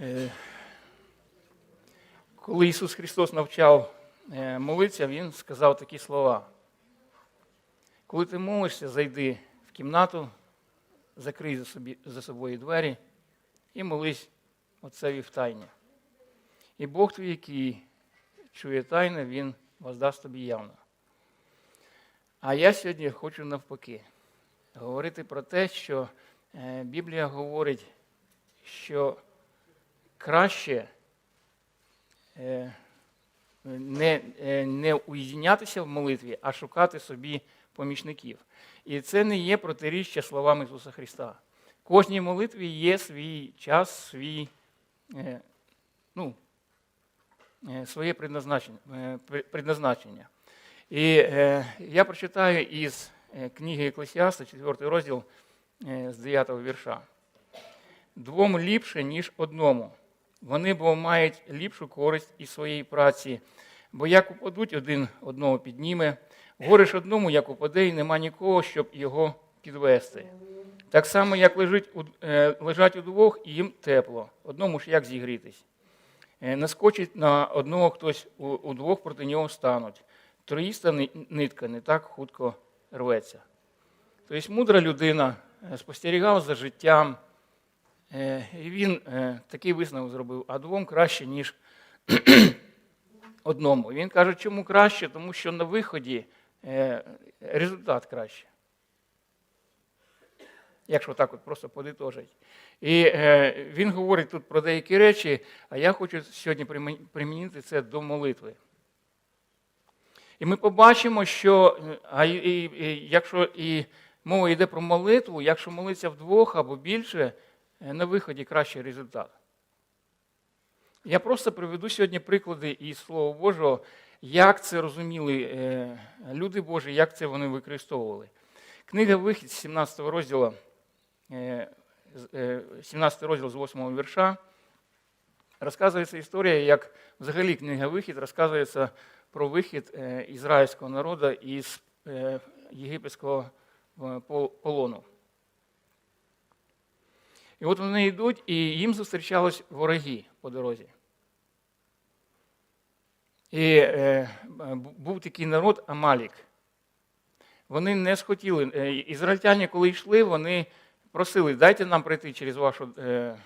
Е, коли Ісус Христос навчав е, молитися, Він сказав такі слова. Коли ти молишся, зайди в кімнату, закрий за, собі, за собою двері і молись Отцеві в тайні. І Бог твій, який чує тайне, Він воздасть тобі явно. А я сьогодні хочу навпаки говорити про те, що Біблія говорить, що краще е, не, е, не уєднятися в молитві, а шукати собі помічників. І це не є протиріччя словам Ісуса Христа. Кожній молитві є свій час, свій, е, ну, е, своє предназначення. е. І е, я прочитаю із е, книги Еклесіаста, 4 розділ е, з 9 вірша. Двом ліпше, ніж одному. Вони бо мають ліпшу користь із своєї праці, бо як упадуть, один одного підніме, гориш одному, як упаде, і нема нікого, щоб його підвести. Так само, як лежить, у- е, лежать удвох, і їм тепло, одному ж як зігрітись. Е, Наскочить на одного хтось, у- удвох проти нього стануть. Троїста нитка не так хутко рветься. Тобто мудра людина е, спостерігав за життям, е, і він е, такий висновок зробив, а двом краще, ніж одному. Він каже, чому краще? Тому що на виході е, результат краще. Якщо так от просто подитожить. І е, він говорить тут про деякі речі, а я хочу сьогодні примінити це до молитви. І ми побачимо, що е, а і, і, якщо і мова йде про молитву, якщо молитися вдвох або більше, е, на виході кращий результат. Я просто приведу сьогодні приклади із Слова Божого, як це розуміли е, люди Божі, як це вони використовували. Книга Вихід 17 розділу, е, з- е, 17 розділ з 8 вірша, розказується історія, як взагалі книга Вихід розказується про вихід ізраїльського народу із єгипетського полону. І от вони йдуть, і їм зустрічались вороги по дорозі. І е, був такий народ Амалік. Вони не схотіли. е, Ізраїльтяни, коли йшли, вони просили, дайте нам пройти через вашу е, е,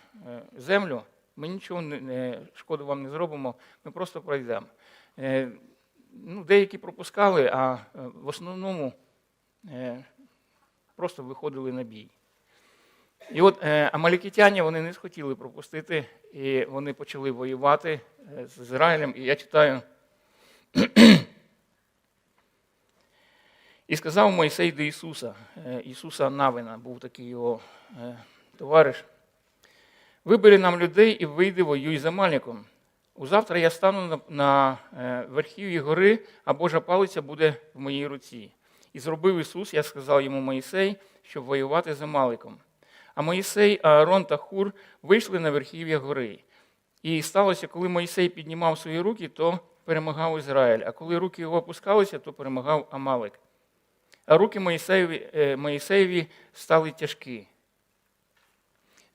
землю. Ми нічого не, шкоду вам не зробимо, ми просто пройдемо. Е, ну, деякі пропускали, а е, в основному е, просто виходили на бій. І от е, амалікітяні вони не схотіли пропустити, і вони почали воювати е, з Ізраїлем. І я читаю. І сказав Мойсей до Ісуса, е, Ісуса Навина, був такий його товариш. Вибери нам людей і вийди воюй з Амаліком. Узавтра я стану на, верхів'ї гори, а Божа палиця буде в моїй руці. І зробив Ісус, я сказав йому Моїсей, щоб воювати з Амаликом. А Моїсей, Аарон та Хур вийшли на верхів'я гори. І сталося, коли Моїсей піднімав свої руки, то перемагав Ізраїль, а коли руки його опускалися, то перемагав Амалик. А руки Моїсеєві, е, Моїсеєві стали тяжкі.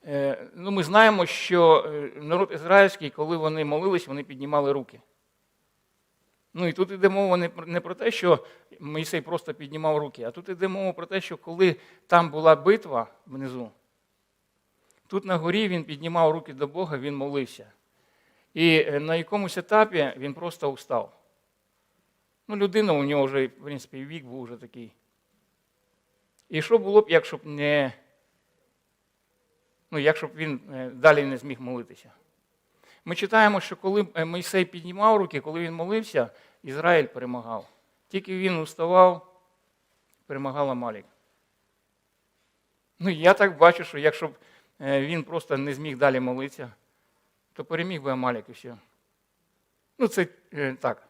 Е, Ну, ми знаємо, що е, народ ізраїльський, коли вони молились, вони піднімали руки. Ну і тут йде мова не про- те, що Моїсей просто піднімав руки, а тут йде мова про те, що коли там була битва внизу, тут на горі він піднімав руки до Бога, він молився. І е, на якомусь етапі він просто устав. Ну, людина у нього вже, в принципі, вік був вже такий. І що було б, якщо б не. Ну, якщо б він е, далі не зміг молитися? Ми читаємо, що коли е, Мойсей піднімав руки, коли він молився, Ізраїль перемагав. Тільки він уставав, перемагав Амалік. Ну, я так бачу, що якщо б е, він просто не зміг далі молитися, то переміг би Амалік і все. Ну, це е, так.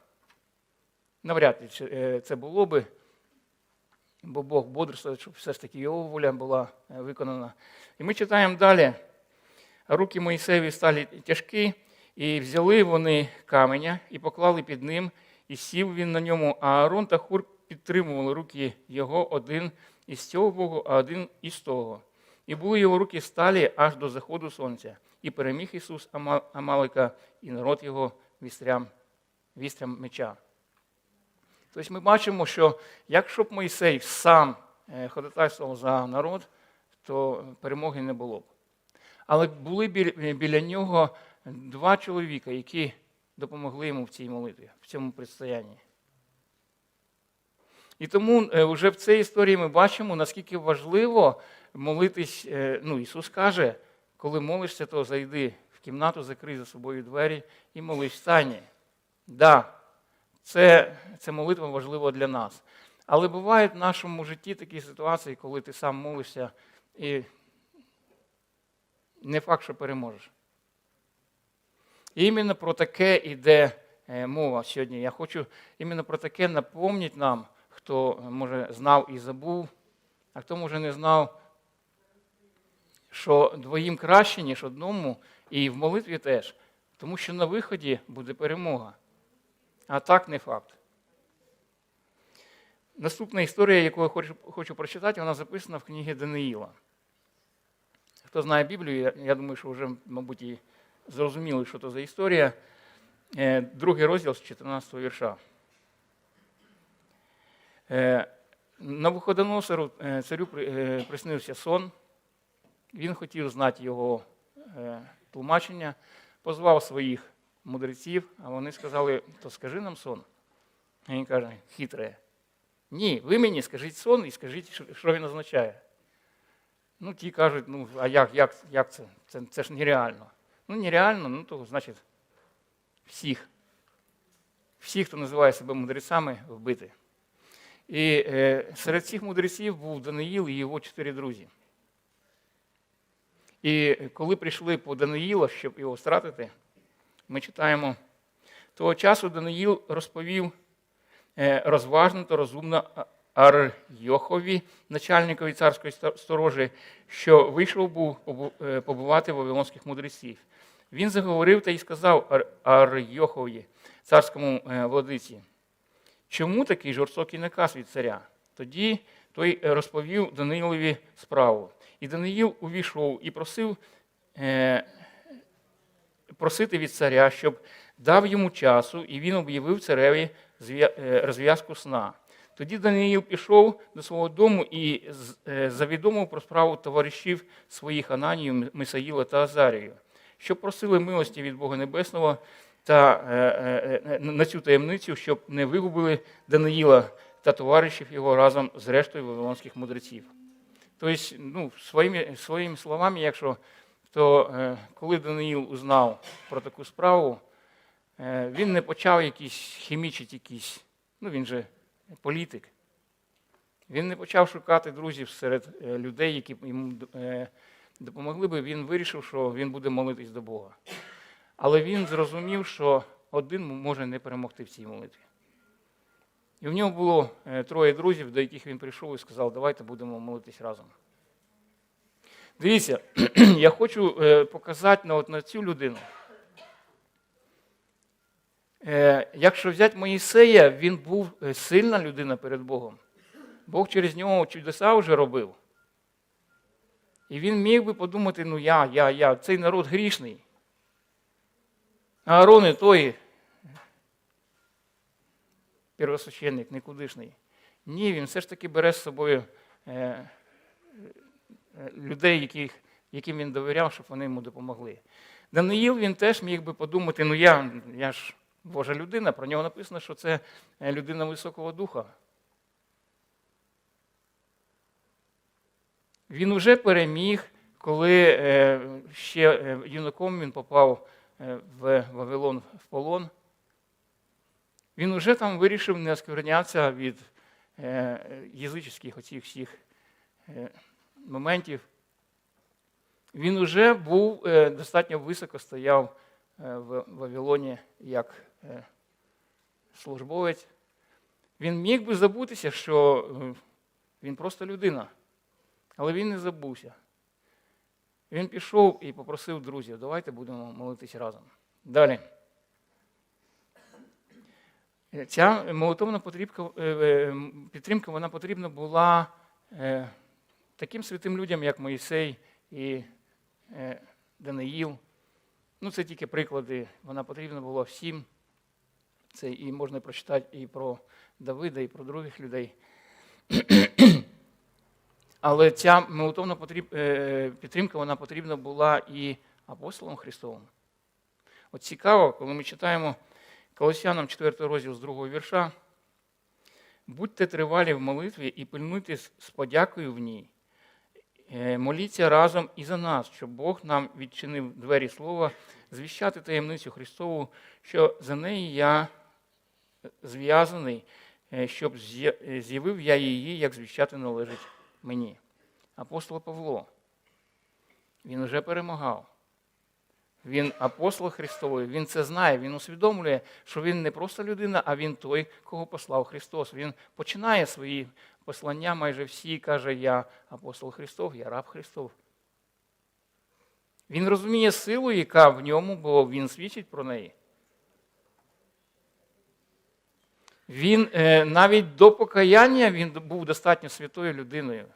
Навряд ли е, це було би, бо Бог бодрствує, щоб все ж таки його воля була виконана. І ми читаємо далі. Руки Моїсеєві стали тяжкі, і взяли вони каменя і поклали під ним, і сів він на ньому, а Аарон та Хур підтримували руки його один із цього боку, а один із того. І були його руки сталі аж до заходу сонця. і переміг Ісус Амалика, і народ його вістрям, вістрям меча. Тобто ми бачимо, що якщо б Мойсей сам е, ходатайствував за народ, то перемоги не було б. Але були біля нього два чоловіка, які допомогли йому в цій молитві, в цьому предстоянні. І тому е, вже в цій історії ми бачимо, наскільки важливо молитись. е, Ну, Ісус каже, коли молишся, то зайди в кімнату, закрий за собою двері і молись стані. Да, це, це молитва важлива для нас. Але бувають в нашому житті такі ситуації, коли ти сам молишся і не факт, що переможеш. Іменно про таке йде е, мова сьогодні. Я хочу іменно про таке напомнити нам, хто е, може знав і забув, а хто може не знав, що двоїм краще, ніж одному, і в молитві теж. Тому що на виході буде перемога. А так не факт. Наступна історія, яку я хочу, хочу прочитати, вона записана в книгі Даниїла. Хто знає Біблію, я думаю, що вже, мабуть, і зрозуміли, що це за історія. Е, Другий розділ з 14 вірша. Е, Навуходоносору е, царю приснився сон. Він хотів знати його тлумачення, позвав своїх мудреців, а вони сказали, то скажи нам сон. Він каже, хитре. Ні, ви мені скажіть сон і скажіть, що він означає. Ну, ті кажуть, ну, а як, як, як це? це? Це ж нереально. Ну, нереально, ну то значить всіх. Всіх, хто називає себе мудрецями, вбити. І е, серед цих мудреців був Даниїл і його чотири друзі. І коли прийшли по Даниїла, щоб його стратити, ми читаємо, того часу Даниїл розповів е, розважно та розумно Арйохові, начальникові царської сторожі, що вийшов був е, побувати вавилонських мудреців. Він заговорив та й сказав Ар- Арйохові, царському е, владиці, чому такий жорстокий наказ від царя? Тоді той е, розповів Даниїлові справу. І Даниїл увійшов і просив е, просити від царя, щоб дав йому часу, і він об'явив цареві розв'язку сна. Тоді Даниїл пішов до свого дому і завідомив про справу товаришів своїх Ананію, Мисаїла та Азарію, що просили милості від Бога Небесного та е, е, е, на цю таємницю, щоб не вигубили Даниїла та товаришів його разом з рештою вавилонських мудреців. Тобто, ну, своїми, своїми словами, якщо то коли Даниїл узнав про таку справу, він не почав якісь хімічити якісь, ну він же політик. Він не почав шукати друзів серед людей, які йому допомогли би. Він вирішив, що він буде молитись до Бога. Але він зрозумів, що один може не перемогти в цій молитві. І в нього було е, троє друзів, до яких він прийшов і сказав, давайте будемо молитись разом. Дивіться, я хочу е, показати на, от, на цю людину. Е, Якщо взяти Моїсея, він був сильна людина перед Богом. Бог через нього чудеса вже робив. І він міг би подумати, ну я, я, я, цей народ грішний. А Аарон і той первосвященник, никудишний. Ні, він все ж таки бере з собою е, е, людей, яких, яким він довіряв, щоб вони йому допомогли. Даниїл він теж міг би подумати, ну я, я ж Божа людина, про нього написано, що це е, людина високого духа. Він вже переміг, коли е, ще е, юнаком він попав е, в Вавилон в полон. Він вже там вирішив не осквернятися від язичних оцих всіх моментів. Він вже був достатньо високо стояв в Вавилоні як службовець. Він міг би забутися, що він просто людина. Але він не забувся. Він пішов і попросив друзів, давайте будемо молитись разом. Далі. Ця молитовна е, е, підтримка вона потрібна була е, таким святим людям, як Моїсей і Даниїл, Ну, це тільки приклади. Вона потрібна була всім. Це і можна прочитати і про Давида, і про других людей. Але ця молитовна е, підтримка вона потрібна була і апостолам Христовим. От цікаво, коли ми читаємо Колосянам 4 розділ з 2 вірша. Будьте тривалі в молитві і пильнуйте з подякою в ній. Е, Моліться разом і за нас, щоб Бог нам відчинив двері слова, звіщати таємницю Христову, що за неї я зв'язаний, е, щоб з'явив я її, як звіщати належить мені. Апостол Павло, він вже перемагав. Він апостол Христовий, він це знає, він усвідомлює, що він не просто людина, а він той, кого послав Христос. Він починає свої послання майже всі, каже, я апостол Христов, я раб Христов. Він розуміє силу, яка в ньому, бо він свідчить про неї. Він е, навіть до покаяння він був достатньо святою людиною.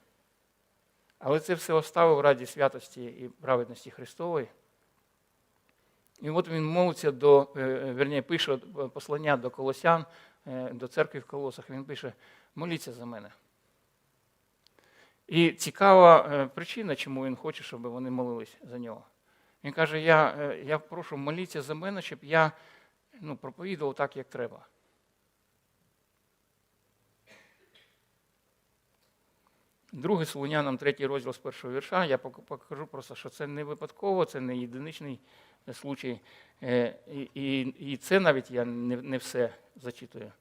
Але це все оставив раді святості і праведності Христової. І от він молиться до, е, верні, пише послання до колосян, е, до церкви в колосах. Він пише: моліться за мене. І цікава е, причина, чому він хоче, щоб вони молились за нього. Він каже: Я е, я прошу моліться за мене, щоб я ну, проповідував так, як треба. Другий Солунянам, третій розділ з першого вірша, я покажу просто, що це не випадково, це не єдиничний случай. Е, І, і, і це навіть я не, не все зачитую.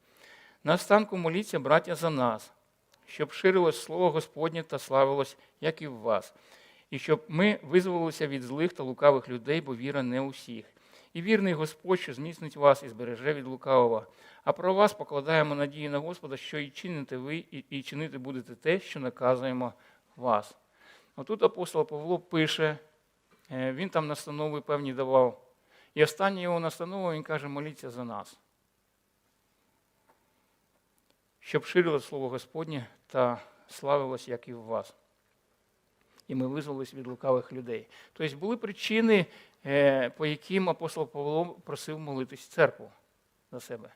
Наостанку моліться, браття, за нас, щоб ширилось слово Господнє та славилось, як і в вас, і щоб ми визволилися від злих та лукавих людей, бо віра не у всіх. І вірний Господь, що зміцнить вас і збереже від лукавого. А про вас покладаємо надії на Господа, що і чините ви, і, чинити будете те, що наказуємо вас. Отут апостол Павло пише, е, він там настанови певні давав. І остання його настанова, він каже, моліться за нас. Щоб ширило слово Господнє та славилось, як і в вас. І ми визволились від лукавих людей. Тобто були причини, по яким апостол Павло просив молитись церкву за себе.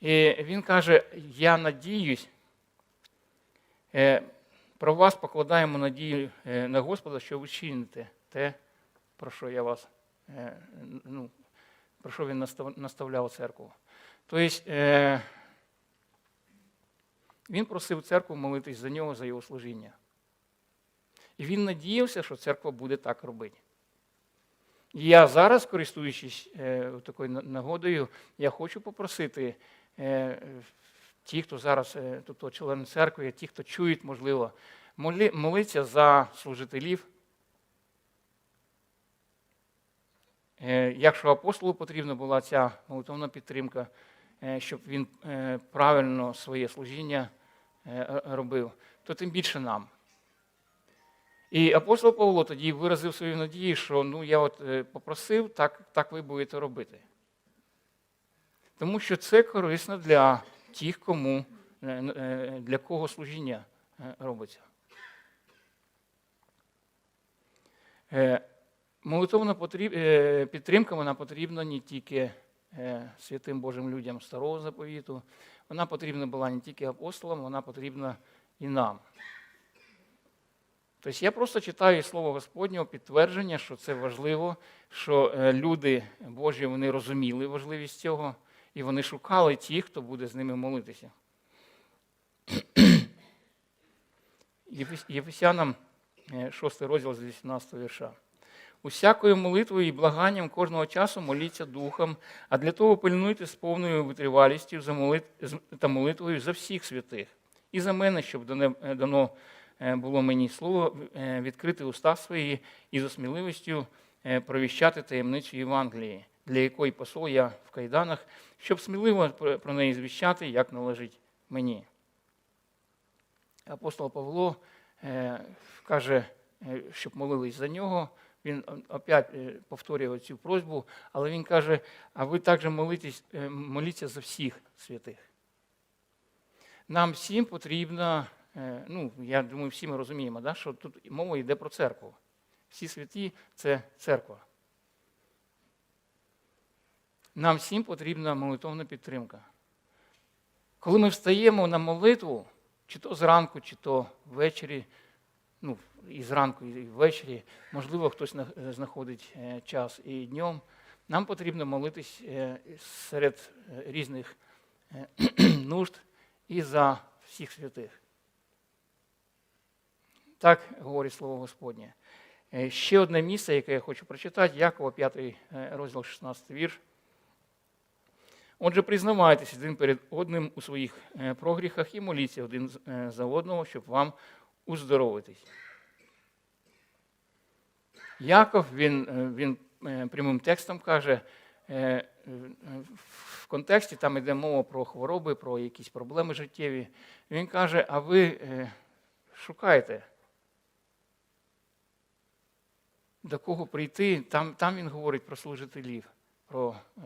І він каже: Я надіюсь, е, про вас покладаємо надію е, на Господа, що ви чините те, про що я вас, е, ну, про що він наставляв церкву. Тобто, е, він просив церкву молитись за нього, за його служіння. І він надіявся, що церква буде так робити. Я зараз, користуючись е, такою на- нагодою, я хочу попросити е, ті, хто зараз е, тобто члени церкви, ті, хто чують, можливо, молі, молиться за служителів. Якщо апостолу потрібна була ця молитовна підтримка, щоб він правильно своє служіння робив, то тим більше нам. І апостол Павло тоді виразив свою надію, що ну я от е, попросив, так, так ви будете робити. Тому що це корисно для тих, кому, е, е, для кого служіння робиться. Молитовна підтримка вона потрібна не тільки святим Божим людям старого заповіту, вона потрібна була не тільки апостолам, вона потрібна і нам. Тобто я просто читаю Слово Господнього підтвердження, що це важливо, що е, люди Божі вони розуміли важливість цього, і вони шукали ті, хто буде з ними молитися. Єфес- Єфесянам 6 розділ з 18 вірша. Усякою молитвою і благанням кожного часу моліться духом, а для того пильнуйте з повною витривалістю та молитвою за всіх святих. І за мене, щоб е, дано е, було мені слово е, відкрити уста свої і за сміливістю е, провіщати таємницю Євангелії, для якої посол я в кайданах, щоб сміливо про неї звіщати, як належить мені. Апостол Павло е, каже, е, щоб молились за нього. Він опять е, повторює цю просьбу, але він каже: а ви також молитесь, е, моліться за всіх святих. Нам всім потрібно, е, ну, я думаю, всі ми розуміємо, да, що тут мова йде про церкву. Всі святі це церква. нам всім потрібна молитовна підтримка. Коли ми встаємо на молитву, чи то зранку, чи то ввечері, ну, і зранку, і ввечері, можливо, хтось е, знаходить е, час і днем, нам потрібно молитись е, серед е, різних е, нужд і за всіх святих. Так говорить Слово Господнє. Е, Ще одне місце, яке я хочу прочитати, Якова, 5 е, розділ, 16 вірш. Отже, признавайтесь один перед одним у своїх е, прогріхах і моліться один за одного, щоб вам уздоровитись. Яков, він, він прямим текстом каже, в контексті там йде мова про хвороби, про якісь проблеми життєві. Він каже, а ви шукаєте, до кого прийти. Там, там він говорить про служителів, про е,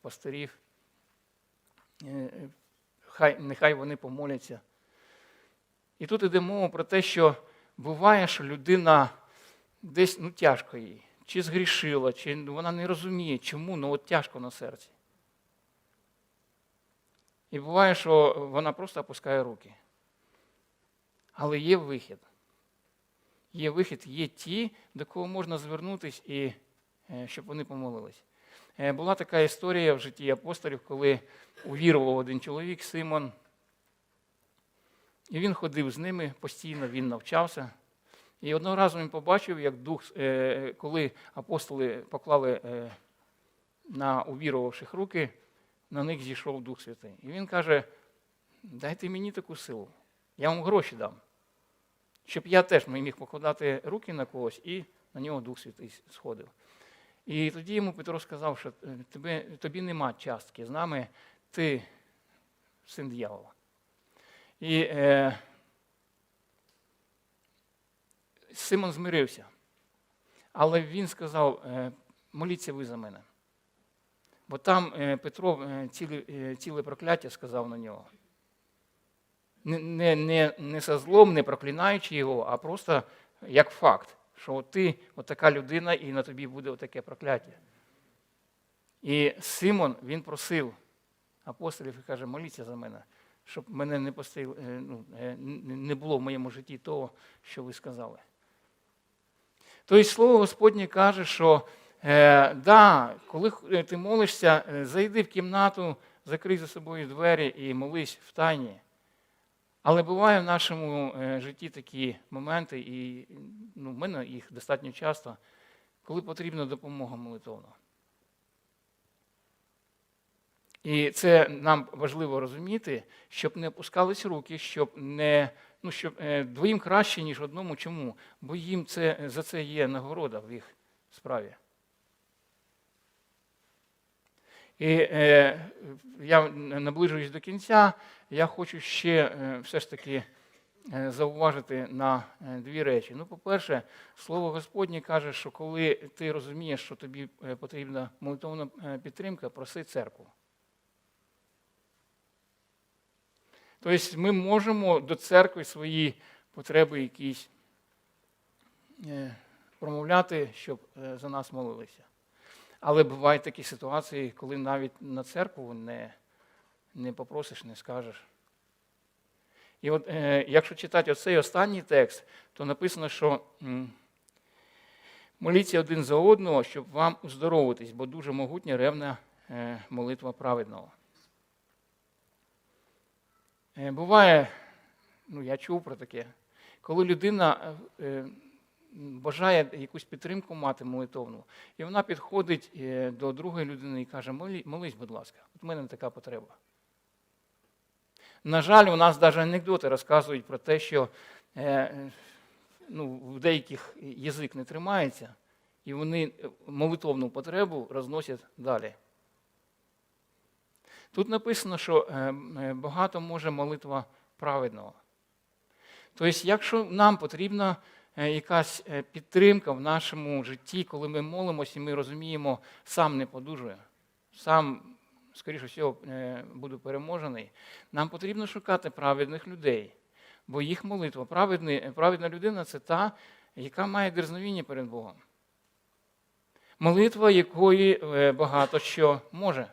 пастирів. Е, Хай, нехай вони помоляться. І тут іде мова про те, що буває, що людина десь ну, тяжко їй, чи згрішила, чи вона не розуміє, чому, ну от тяжко на серці. І буває, що вона просто опускає руки. Але є вихід. Є вихід, є ті, до кого можна звернутися, і е, щоб вони помолились. Е, Була така історія в житті апостолів, коли увірував один чоловік, Симон, і він ходив з ними постійно, він навчався. І одного разу він побачив, як дух, е, коли апостоли поклали на увірувавших руки, на них зійшов Дух Святий. І він каже: дайте мені таку силу, я вам гроші дам, щоб я теж міг покладати руки на когось, і на нього Дух Святий сходив. І тоді йому Петро сказав, що е, тебе, тобі нема частки з нами, ти син дьявола. І е, Симон змирився. Але він сказав, е, моліться ви за мене. Бо там е, Петро ціле, ціле прокляття сказав на нього. Не, не, не, со злом, не проклинаючи його, а просто як факт, що от ти от така людина і на тобі буде таке прокляття. І Симон він просив апостолів і каже, моліться за мене, щоб мене не, постиг, е, ну, е, не було в моєму житті того, що ви сказали. Тобто слово Господнє каже, що е, да, коли ти молишся, е, зайди в кімнату, закрий за собою двері і молись в тайні. Але буває в нашому е, житті такі моменти, і ну, в мене їх достатньо часто, коли потрібна допомога молитовна. І це нам важливо розуміти, щоб не опускались руки, щоб не ну, щоб е, двоїм краще, ніж одному. Чому? Бо їм це, за це є нагорода в їх справі. І е, я наближуюсь до кінця. Я хочу ще е, все ж таки е, зауважити на е, дві речі. Ну, по-перше, слово Господнє каже, що коли ти розумієш, що тобі е, потрібна молитовна е, підтримка, проси церкву. Тобто ми можемо до церкви свої потреби якісь промовляти, щоб за нас молилися. Але бувають такі ситуації, коли навіть на церкву не, не попросиш, не скажеш. І от е, якщо читати оцей останній текст, то написано, що моліться один за одного, щоб вам уздоровитись, бо дуже могутня ревна е, молитва праведного. Е, Буває, ну я чув про таке, коли людина е, бажає якусь підтримку мати молитовну, і вона підходить е, до другої людини і каже, молись, будь ласка, от в мене така потреба. На жаль, у нас навіть анекдоти розказують про те, що е, е, ну, в деяких язик не тримається, і вони молитовну потребу розносять далі. Тут написано, що багато може молитва праведного. Тобто, якщо нам потрібна якась е, підтримка в нашому житті, коли ми молимося і ми розуміємо, сам не подужує, сам, скоріше всього, е, буду переможений, нам потрібно шукати праведних людей, бо їх молитва, праведний, праведна людина це та, яка має дерзновіння перед Богом. Молитва, якої е, багато що може.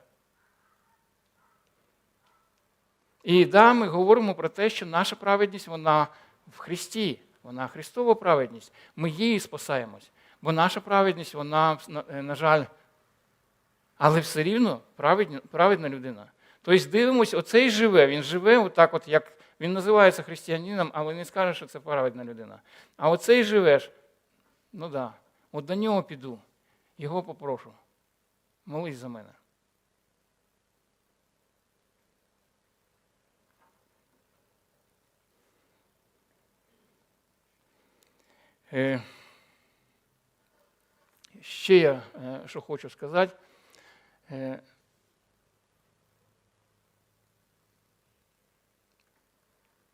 І да, ми говоримо про те, що наша праведність, вона в Христі, вона Христова праведність. Ми її спасаємось. Бо наша праведність, вона, на- е, жаль, але все рівно праведна, праведна людина. Тобто дивимось, оцей живе, він живе отак, от як він називається християнином, але не скаже, що це праведна людина. А оцей живеш, ну да, от до нього піду, його попрошу. Молись за мене. Ще я е, що хочу сказати. Е,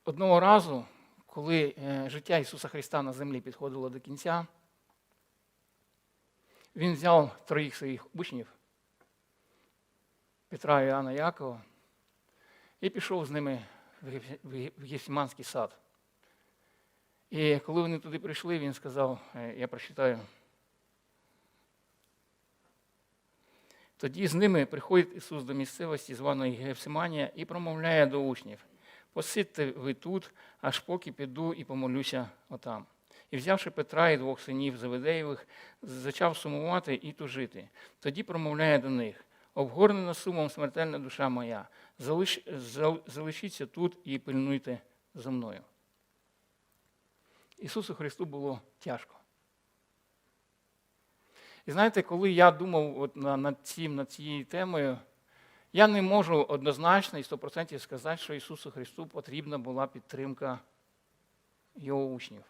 Одного разу, коли е, життя Ісуса Христа на землі підходило до кінця, Він взяв троїх своїх учнів, Петра, Іоанна Якова, і пішов з ними в Геф- в Ге- в Гефсиманський сад. І коли вони туди прийшли, він сказав, е, я прочитаю. Тоді з ними приходить Ісус до місцевості, званої Гефсиманія, і промовляє до учнів. Посидьте ви тут, аж поки піду і помолюся отам. І взявши Петра і двох синів Заведеєвих, зачав сумувати і тужити. Тоді промовляє до них: обгорнена сумом смертельна душа моя, залиш, зал- залишіться тут і пильнуйте за мною. Ісусу Христу було тяжко. І знаєте, коли я думав от над, цим, над цією темою, я не можу однозначно і 100% сказати, що Ісусу Христу потрібна була підтримка Його учнів.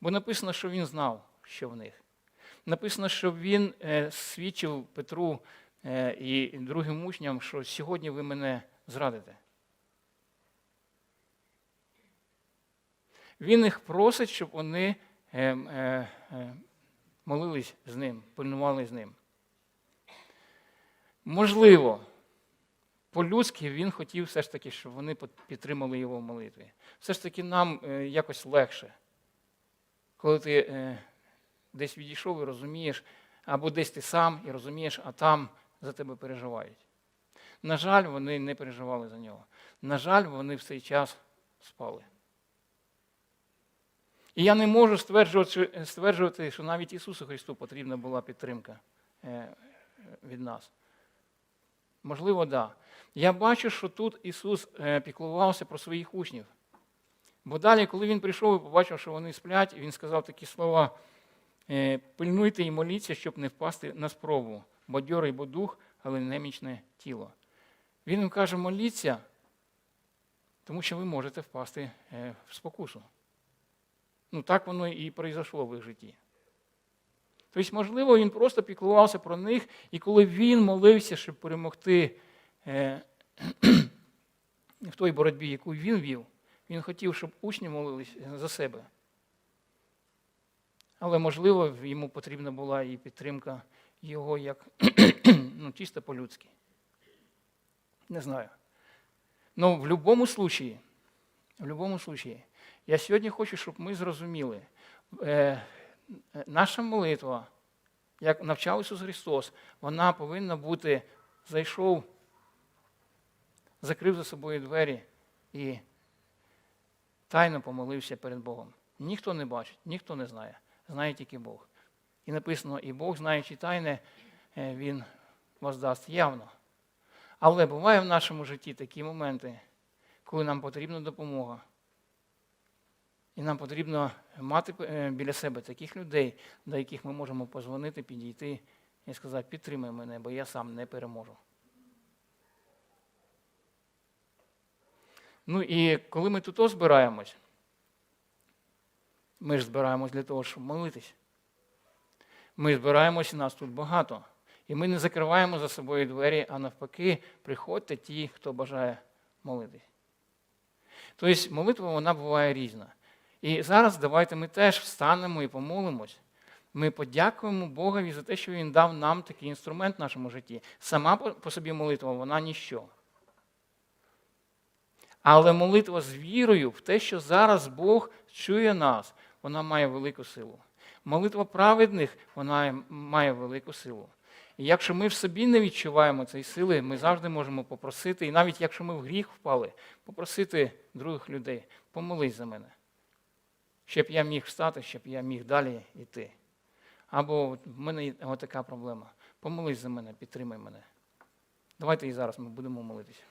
Бо написано, що Він знав, що в них. Написано, що Він е, свідчив Петру е, і другим учням, що сьогодні ви мене зрадите. Він їх просить, щоб вони е, е, е, молились з ним, пильнували з ним. Можливо, по-людськи він хотів все ж таки, щоб вони підтримали його в молитві. Все ж таки нам якось легше, коли ти десь відійшов і розумієш, або десь ти сам і розумієш, а там за тебе переживають. На жаль, вони не переживали за нього. На жаль, вони в цей час спали. І я не можу стверджувати, стверджувати, що навіть Ісусу Христу потрібна була підтримка е, від нас. Можливо, так. Да. Я бачу, що тут Ісус е, піклувався про своїх учнів. Бо далі, коли Він прийшов і побачив, що вони сплять, Він сказав такі слова: е, пильнуйте і моліться, щоб не впасти на спробу. Бадьорий бо дух, але немічне тіло. Він їм каже, моліться, тому що ви можете впасти в спокусу. Ну, так воно і пройшло в їх житті. Тобто, можливо, він просто піклувався про них, і коли він молився, щоб перемогти е, в той боротьбі, яку він вів, він хотів, щоб учні молились за себе. Але, можливо, йому потрібна була і підтримка його як ну, чисто по-людськи. Не знаю. Ну, в будь-якому случаї, в будь-якому случаї, я сьогодні хочу, щоб ми зрозуміли, е, наша молитва, як навчав Ісус Христос, вона повинна бути зайшов, закрив за собою двері і тайно помолився перед Богом. Ніхто не бачить, ніхто не знає, знає тільки Бог. І написано, і Бог, знаючи тайне, е, Він воздасть явно. Але буває в нашому житті такі моменти, коли нам потрібна допомога. І нам потрібно мати е, біля себе таких людей, до яких ми можемо позвонити, підійти і сказати, підтримай мене, бо я сам не переможу. Ну і коли ми тут збираємось, ми ж збираємось для того, щоб молитись. Ми збираємось, нас тут багато. І ми не закриваємо за собою двері, а навпаки, приходьте ті, хто бажає молитись. Тобто молитва вона буває різна. І зараз давайте ми теж встанемо і помолимось. Ми подякуємо Богові за те, що Він дав нам такий інструмент в нашому житті. Сама по- собі молитва, вона ніщо. Але молитва з вірою в те, що зараз Бог чує нас, вона має велику силу. Молитва праведних вона має велику силу. І якщо ми в собі не відчуваємо цієї сили, ми завжди можемо попросити, і навіть якщо ми в гріх впали, попросити других людей, помолись за мене, щоб я міг встати, щоб я міг далі йти. Або в мене така проблема. Помолись за мене, підтримай мене. Давайте і зараз ми будемо молитися.